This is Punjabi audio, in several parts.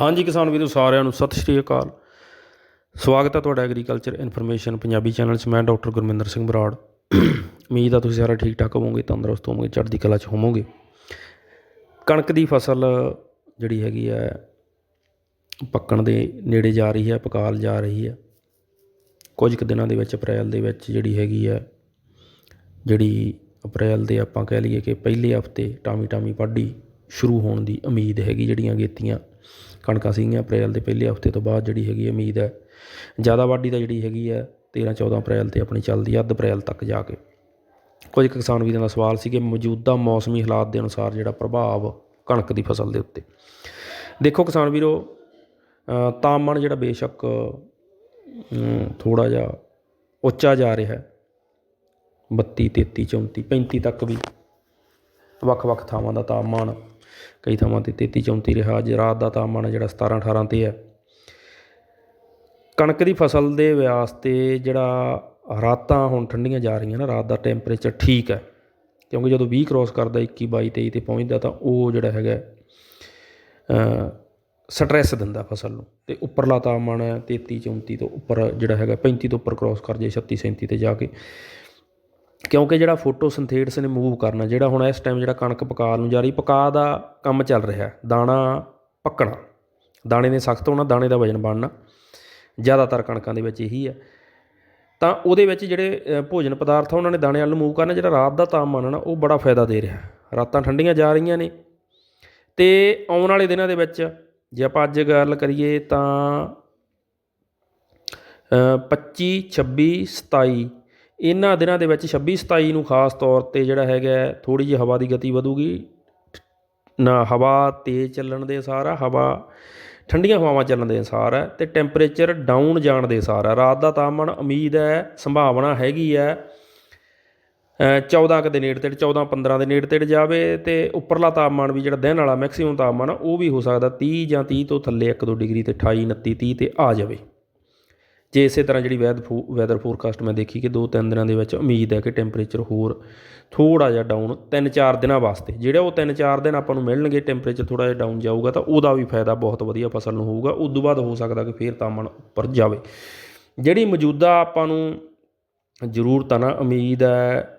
ਹਾਂਜੀ ਕਿਸਾਨ ਵੀਰੋ, ਸਾਰਿਆਂ ਨੂੰ ਸਤਿ ਸ਼੍ਰੀ ਅਕਾਲ। ਸਵਾਗਤ ਹੈ ਤੁਹਾਡਾ ਐਗਰੀਕਲਚਰ ਇਨਫੋਰਮੇਸ਼ਨ ਪੰਜਾਬੀ ਚੈਨਲ 'ਚ। ਮੈਂ ਡਾਕਟਰ ਗੁਰਮਿੰਦਰ ਸਿੰਘ ਬਰਾੜ। ਉਮੀਦ ਆ ਤੁਸੀਂ ਸਾਰੇ ਠੀਕ ਠਾਕ ਹੋਵੋਗੇ, ਤੰਦਰੁਸਤ ਹੋਵੋਗੇ, ਚੜ੍ਹਦੀ ਕਲਾ 'ਚ ਹੋਵੋਗੇ। ਕਣਕ ਦੀ ਫਸਲ ਜਿਹੜੀ ਹੈਗੀ ਹੈ, ਪੱਕਣ ਦੇ ਨੇੜੇ ਜਾ ਰਹੀ ਹੈ, ਪਕਾਲ ਜਾ ਰਹੀ ਹੈ। ਕੁਝ ਕੁ ਦਿਨਾਂ ਦੇ ਵਿੱਚ, ਅਪ੍ਰੈਲ ਦੇ ਵਿੱਚ ਜਿਹੜੀ ਹੈਗੀ ਹੈ, ਜਿਹੜੀ ਅਪ੍ਰੈਲ ਦੇ ਆਪਾਂ ਕਹਿ ਲਈਏ ਕਿ ਪਹਿਲੇ ਹਫ਼ਤੇ ਟਾਮੀ ਟਾਮੀ ਵਾਢੀ ਸ਼ੁਰੂ ਹੋਣ ਦੀ ਉਮੀਦ ਹੈਗੀ, ਜਿਹੜੀਆਂ ਗੇਤੀਆਂ। ਕਣਕਾਂ ਸੀਗੀਆਂ ਅਪ੍ਰੈਲ ਦੇ ਪਹਿਲੇ ਹਫ਼ਤੇ ਤੋਂ ਬਾਅਦ ਜਿਹੜੀ ਹੈਗੀ ਉਮੀਦ ਹੈ। ਜ਼ਿਆਦਾ ਵਾਢੀ ਤਾਂ ਜਿਹੜੀ ਹੈਗੀ ਹੈ 13 14 ਅਪ੍ਰੈਲ ਤੇ ਆਪਣੀ ਚੱਲਦੀ ਹੈ, ਅੱਧ ਅਪ੍ਰੈਲ ਤੱਕ ਜਾ ਕੇ। ਕੁਝ ਕੁ ਕਿਸਾਨ ਵੀਰਾਂ ਦਾ ਸਵਾਲ ਸੀ ਕਿ ਮੌਜੂਦਾ ਮੌਸਮੀ ਹਾਲਾਤ ਦੇ ਅਨੁਸਾਰ ਜਿਹੜਾ ਪ੍ਰਭਾਵ ਕਣਕ ਦੀ ਫਸਲ ਦੇ ਉੱਤੇ। ਦੇਖੋ ਕਿਸਾਨ ਵੀਰੋ ਤਾਪਮਾਨ ਜਿਹੜਾ ਬੇਸ਼ੱਕ ਥੋੜਾ ਜਿਹਾ ਉੱਚਾ ਜਾ ਰਿਹਾ ਹੈ। 32 33 34 35 ਤੱਕ ਵੀ ਵੱਖ-ਵੱਖ ਥਾਵਾਂ ਦਾ ਤਾਪਮਾਨ ਕਈ ਥਾਵਾਂ ਤੇ 33 34 ਰਿਹਾ, ਅੱਜ ਰਾਤ ਦਾ ਤਾਪਮਾਨ ਜਿਹੜਾ 17 18 ਤੇ ਹੈ। ਕਣਕ ਦੀ ਫਸਲ ਦੇ ਵਾਸਤੇ ਜਿਹੜਾ ਰਾਤਾਂ ਹੁਣ ਠੰਡੀਆਂ ਜਾ ਰਹੀਆਂ ਨਾ, ਰਾਤ ਦਾ ਟੈਂਪਰੇਚਰ ਠੀਕ ਹੈ। ਕਿਉਂਕਿ ਜਦੋਂ 20 ਕ੍ਰੋਸ ਕਰਦਾ 21 22 23 ਤੇ ਪਹੁੰਚਦਾ ਤਾਂ ਉਹ ਜਿਹੜਾ ਹੈਗਾ ਸਟ੍ਰੈਸ ਦਿੰਦਾ ਫਸਲ ਨੂੰ। ਤੇ ਉੱਪਰਲਾ ਤਾਪਮਾਨ ਹੈ 33 34 ਤੋਂ ਉੱਪਰ ਜਿਹੜਾ ਹੈਗਾ 35 ਤੋਂ ਉੱਪਰ ਕ੍ਰੋਸ ਕਰ ਜੇ 36 37 ਤੇ ਜਾ ਕੇ। ਕਿਉਂਕਿ ਜਿਹੜਾ ਫੋਟੋਸਿੰਥੇਟਸ ਨੇ ਮੂਵ ਕਰਨਾ ਜਿਹੜਾ ਹੁਣ ਇਸ ਟਾਈਮ ਜਿਹੜਾ ਕਣਕ ਪਕਾ ਨੂੰ ਜਾ ਰਹੀ ਪਕਾ ਦਾ ਕੰਮ ਚੱਲ ਰਿਹਾ ਦਾਣਾ ਪੱਕਣਾ। ਦਾਣੇ ਨੇ ਸਖਤ ਹੋਣਾ ਦਾਣੇ ਦਾ ਵਜਨ ਬਣਨਾ ਜ਼ਿਆਦਾਤਰ ਕਣਕਾਂ ਦੇ ਵਿੱਚ ਇਹੀ ਹੈ। ਤਾਂ ਉਹਦੇ ਵਿੱਚ ਜਿਹੜੇ ਭੋਜਨ ਪਦਾਰਥ ਆ ਉਹਨਾਂ ਨੇ ਦਾਣੇ ਵੱਲ ਨੂੰ ਮੂਵ ਕਰਨਾ ਜਿਹੜਾ ਰਾਤ ਦਾ ਤਾਪਮਾਨ ਹੈ ਨਾ ਉਹ ਬੜਾ ਫਾਇਦਾ ਦੇ ਰਿਹਾ ਰਾਤਾਂ ਠੰਡੀਆਂ ਜਾ ਰਹੀਆਂ ਨੇ। ਤੇ ਆਉਣ ਵਾਲੇ ਦਿਨਾਂ ਦੇ ਵਿੱਚ ਜੇ ਆਪਾਂ ਅੱਜ ਗੱਲ ਕਰੀਏ ਤਾਂ ਅ, 25 26 27 ਇਹਨਾਂ ਦਿਨਾਂ ਦੇ ਵਿੱਚ 26 27 ਨੂੰ ਖਾਸ ਤੌਰ ਤੇ ਜਿਹੜਾ ਹੈਗਾ ਥੋੜੀ ਜਿਹੀ ਹਵਾ ਦੀ ਗਤੀ ਵਧੂਗੀ। ਨਾ ਹਵਾ ਤੇਜ਼ ਚੱਲਣ ਦੇ ਅਸਾਰ ਆ ਹਵਾ ਠੰਡੀਆਂ ਹਵਾਵਾਂ ਚੱਲਣ ਦੇ ਅਸਾਰ ਹੈ ਤੇ ਟੈਂਪਰੇਚਰ ਡਾਊਨ ਜਾਣ ਦੇ ਅਸਾਰ ਆ। ਰਾਤ ਦਾ ਤਾਪਮਾਨ ਉਮੀਦ ਹੈ ਸੰਭਾਵਨਾ ਹੈਗੀ ਹੈ ਅ, 14 ਕੁ ਦੇ ਨੇੜੇ ਤੇੜੇ 14 15 ਦੇ ਨੇੜੇ ਤੇੜੇ ਜਾਵੇ ਤੇ ਉੱਪਰਲਾ ਤਾਪਮਾਨ ਵੀ ਜਿਹੜਾ ਦਿਨ ਵਾਲਾ ਮੈਕਸਿਮਮ ਤਾਪਮਾਨ ਆ, ਉਹ ਵੀ ਹੋ ਸਕਦਾ 30 ਜਾਂ 30 ਤੋਂ ਥੱਲੇ 1-2 ਡਿਗਰੀ ਤੇ 28 29 30 ਤੇ ਆ ਜਾਵੇ। ਜੇ ਇਸੇ ਤਰ੍ਹਾਂ ਜਿਹੜੀ ਵੈਦ ਵੈਦਰ ਫੋਰਕਾਸਟ ਮੈਂ ਦੇਖੀ ਕਿ 2-3 ਦਿਨਾਂ ਦੇ ਵਿੱਚ ਉਮੀਦ ਹੈ ਕਿ ਟੈਂਪਰੇਚਰ ਹੋਰ ਥੋੜਾ ਜਿਹਾ ਡਾਊਨ 3-4 ਦਿਨਾਂ ਵਾਸਤੇ, ਜਿਹੜਾ ਉਹ 3-4 ਦਿਨ ਆਪਾਂ ਨੂੰ ਮਿਲਣਗੇ ਟੈਂਪਰੇਚਰ ਥੋੜਾ ਜਿਹਾ ਡਾਊਨ ਜਾਊਗਾ, ਤਾਂ ਉਹਦਾ ਵੀ ਫਾਇਦਾ ਬਹੁਤ ਵਧੀਆ ਫਸਲ ਨੂੰ ਹੋਊਗਾ। ਉਸ ਤੋਂ ਬਾਅਦ ਹੋ ਸਕਦਾ ਕਿ ਫੇਰ ਤਾਪਮਾਨ ਉੱਪਰ ਜਾਵੇ। ਜਿਹੜੀ ਮੌਜੂਦਾ ਆਪਾਂ ਨੂੰ ਜ਼ਰੂਰਤ ਆ ਨਾ, ਉਮੀਦ ਹੈ,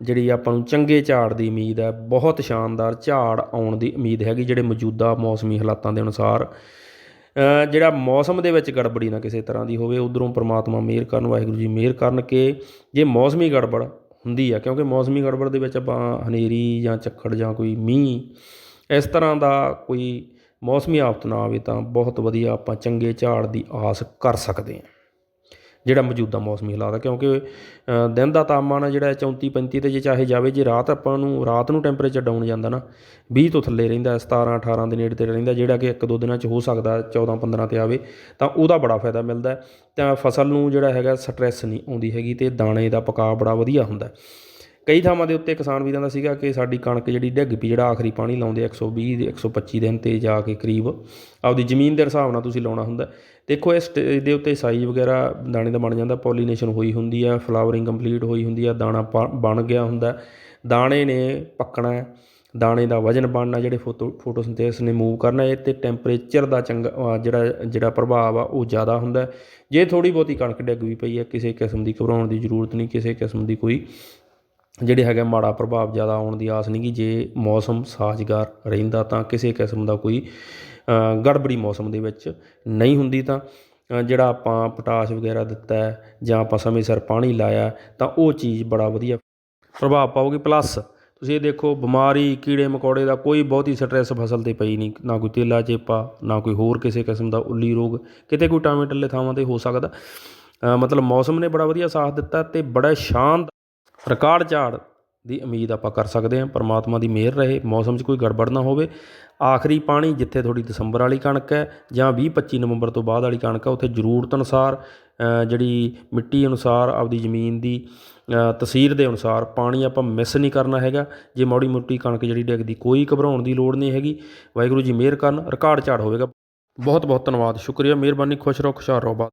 ਜਿਹੜੀ ਆਪਾਂ ਨੂੰ ਚੰਗੇ ਝਾੜ ਦੀ ਉਮੀਦ ਹੈ, ਬਹੁਤ ਸ਼ਾਨਦਾਰ ਝਾੜ ਆਉਣ ਦੀ ਉਮੀਦ ਹੈਗੀ, ਜਿਹੜੇ ਮੌਜੂਦਾ ਮੌਸਮੀ ਹਾਲਾਤਾਂ ਦੇ ਅਨੁਸਾਰ। ਜਿਹੜਾ ਮੌਸਮ ਦੇ ਵਿੱਚ ਗੜਬੜੀ ਨਾ ਕਿਸੇ ਤਰ੍ਹਾਂ ਦੀ ਹੋਵੇ, ਉਧਰੋਂ ਪ੍ਰਮਾਤਮਾ ਮਿਹਰ ਕਰਨ, ਵਾਹਿਗੁਰੂ ਜੀ ਮਿਹਰ ਕਰਨ ਕਿ ਜੇ ਮੌਸਮੀ ਗੜਬੜ ਹੁੰਦੀ ਆ, ਕਿਉਂਕਿ ਮੌਸਮੀ ਗੜਬੜ ਦੇ ਵਿੱਚ ਆਪਾਂ ਹਨੇਰੀ ਜਾਂ ਝੱਖੜ ਜਾਂ ਕੋਈ ਮੀਂਹ, ਇਸ ਤਰ੍ਹਾਂ ਦਾ ਕੋਈ ਮੌਸਮੀ ਆਫਤ ਨਾ ਆਵੇ ਤਾਂ ਬਹੁਤ ਵਧੀਆ ਆਪਾਂ ਚੰਗੇ ਝਾੜ ਦੀ ਆਸ ਕਰ ਸਕਦੇ ਹਾਂ। ਜਿਹੜਾ ਮੌਜੂਦਾ ਮੌਸਮੀ ਹਾਲਾਤ ਹੈ ਕਿਉਂਕਿ ਦਿਨ ਦਾ ਤਾਪਮਾਨ ਹੈ ਜਿਹੜਾ 34 35 ਤੇ ਜੇ ਚਾਹੇ ਜਾਵੇ, ਜੇ ਰਾਤ ਆਪਾਂ ਨੂੰ, ਰਾਤ ਨੂੰ ਟੈਂਪਰੇਚਰ ਡਾਊਨ ਜਾਂਦਾ ਨਾ 20 ਤੋਂ ਥੱਲੇ ਰਹਿੰਦਾ 17 18 ਦੇ ਨੇੜੇ ਤੇ ਰਹਿੰਦਾ, ਜਿਹੜਾ ਕਿ ਇੱਕ ਦੋ ਦਿਨਾਂ 'ਚ ਹੋ ਸਕਦਾ 14 15 ਤੇ ਆਵੇ, ਤਾਂ ਉਹਦਾ ਬੜਾ ਫਾਇਦਾ ਮਿਲਦਾ ਤਾਂ ਫਸਲ ਨੂੰ ਜਿਹੜਾ ਹੈਗਾ ਸਟ੍ਰੈਸ ਨਹੀਂ ਆਉਂਦੀ ਹੈਗੀ ਤੇ ਦਾਣੇ ਦਾ ਪਕਾ ਬੜਾ ਵਧੀਆ ਹੁੰਦਾ ਕਈ ਥਾਵਾਂ ਦੇ ਉੱਤੇ ਕਿਸਾਨ ਵੀਰਾਂ ਦਾ ਸੀਗਾ ਕਿ ਸਾਡੀ ਕਣਕ ਜਿਹੜੀ ਡਿੱਗ ਪਈ, ਜਿਹੜਾ ਆਖਰੀ ਪਾਣੀ ਲਾਉਂਦੇ 120 ਦੇ 125 ਦਿਨ ਤੇ ਜਾ ਕੇ ਕਰੀਬ ਆਪਦੀ ਜ਼ਮੀਨ ਦੇ ਹਿਸਾਬ ਨਾਲ ਤੁਸੀਂ ਲਾਉਣਾ ਹੁੰਦਾ। ਦੇਖੋ, ਇਸ ਸਟੇਜ ਦੇ ਉੱਤੇ ਸਾਈਜ਼ ਵਗੈਰਾ ਦਾਣੇ ਦਾ ਬਣ ਜਾਂਦਾ, ਪੋਲੀਨੇਸ਼ਨ ਹੋਈ ਹੁੰਦੀ ਆ, ਫਲਾਵਰਿੰਗ ਕੰਪਲੀਟ ਹੋਈ ਹੁੰਦੀ ਆ, ਦਾਣਾ ਪ- ਬਣ ਗਿਆ ਹੁੰਦਾ। ਦਾਣੇ ਨੇ ਪੱਕਣਾ ਦਾਣੇ ਦਾ ਵਜਨ ਬਣਨਾ, ਜਿਹੜੇ ਫੋਟੋ, ਫੋਟੋਸਿੰਥੇਸਿਸ ਨੇ ਮੂਵ ਕਰਨਾ, ਇਹ ਤੇ ਟੈਂਪਰੇਚਰ ਦਾ ਚੰਗਾ ਜਿਹੜਾ ਜਿਹੜਾ ਪ੍ਰਭਾਵ ਆ, ਉਹ ਜ਼ਿਆਦਾ ਹੁੰਦਾ। ਜੇ ਥੋੜੀ ਬਹੁਤੀ ਕਣਕ ਡਿੱਗ ਵੀ ਪਈ ਹੈ ਕਿਸੇ ਕਿਸਮ ਦੀ ਘਬਰਾਉਣ ਦੀ ਜ਼ਰੂਰਤ ਨਹੀਂ, ਕਿਸੇ ਕਿਸਮ ਦੀ ਕੋਈ ਜਿਹੜੇ ਹੈਗਾ ਮਾੜਾ ਪ੍ਰਭਾਵ ਜ਼ਿਆਦਾ ਆਉਣ ਦੀ ਆਸ ਨਹੀਂ ਗੀ। ਜੇ ਮੌਸਮ ਸਾਜ਼ਗਾਰ ਰਹਿੰਦਾ ਤਾਂ ਕਿਸੇ ਕਿਸਮ ਦਾ ਕੋਈ ਗੜਬੜੀ ਮੌਸਮ ਦੇ ਵਿੱਚ ਨਹੀਂ ਹੁੰਦੀ ਤਾਂ ਜਿਹੜਾ ਆਪਾਂ ਪੋਟਾਸ਼ ਵਗੈਰਾ ਦਿੱਤਾ ਜਾਂ ਆਪਾਂ ਸਮੇਂ ਸਿਰ ਪਾਣੀ ਲਾਇਆ ਤਾਂ ਉਹ ਚੀਜ਼ ਬੜਾ ਵਧੀਆ ਪ੍ਰਭਾਵ ਪਾਉਗੀ ਪਲੱਸ ਤੁਸੀਂ ਇਹ ਦੇਖੋ ਬਿਮਾਰੀ, ਕੀੜੇ ਮਕੌੜੇ ਦਾ ਕੋਈ ਬਹੁਤੀ ਸਟ੍ਰੈਸ ਫਸਲ ਤੇ ਪਈ ਨਹੀਂ। ਨਾ ਕੋਈ ਤੇਲਾ ਚੇਪਾ, ਨਾ ਕੋਈ ਹੋਰ ਕਿਸੇ ਕਿਸਮ ਦਾ ਉੱਲੀ ਰੋਗ, ਕਿਤੇ ਕੋਈ ਟਾਵੇਂ ਟੱਲੇ ਥਾਵਾਂ ਤੇ ਹੋ ਸਕਦਾ। ਮਤਲਬ ਮੌਸਮ ਨੇ ਬੜਾ ਵਧੀਆ ਸਾਥ ਦਿੱਤਾ ਤੇ ਬੜਾ ਸ਼ਾਨਦਾਰ ਰਿਕਾਰਡ ਝਾੜ ਦੀ ਉਮੀਦ ਆਪਾਂ ਕਰ ਸਕਦੇ ਹਾਂ ਪਰਮਾਤਮਾ ਦੀ ਮਿਹਰ ਰਹੇ ਮੌਸਮ 'ਚ ਕੋਈ ਗੜਬੜ ਨਾ ਹੋਵੇ। ਆਖਰੀ ਪਾਣੀ ਜਿੱਥੇ ਤੁਹਾਡੀ ਦਸੰਬਰ ਵਾਲੀ ਕਣਕ ਹੈ ਜਾਂ 20 25 ਨਵੰਬਰ ਤੋਂ ਬਾਅਦ ਵਾਲੀ ਕਣਕ ਹੈ ਉੱਥੇ ਜ਼ਰੂਰਤ ਅਨੁਸਾਰ ਜਿਹੜੀ ਮਿੱਟੀ ਅਨੁਸਾਰ ਆਪਦੀ ਜ਼ਮੀਨ ਦੀ ਅ, ਤਸੀਰ ਦੇ ਅਨੁਸਾਰ ਪਾਣੀ ਆਪਾਂ ਮਿਸ ਨਹੀਂ ਕਰਨਾ ਹੈਗਾ। ਜੇ ਮੌੜੀ ਮੋਟੀ ਕਣਕ ਜਿਹੜੀ ਡਿੱਗਦੀ ਕੋਈ ਘਬਰਾਉਣ ਦੀ ਲੋੜ ਨਹੀਂ ਹੈਗੀ। ਵਾਹਿਗੁਰੂ ਜੀ ਮਿਹਰ ਕਰਨ ਰਿਕਾਰਡ ਝਾੜ ਹੋਵੇਗਾ। ਬਹੁਤ ਬਹੁਤ ਧੰਨਵਾਦ ਸ਼ੁਕਰੀਆ ਮਿਹਰਬਾਨੀ ਖੁਸ਼ ਰਹੋ ਖੁਸ਼ਹਾਲ ਰਹੋ ਬਾ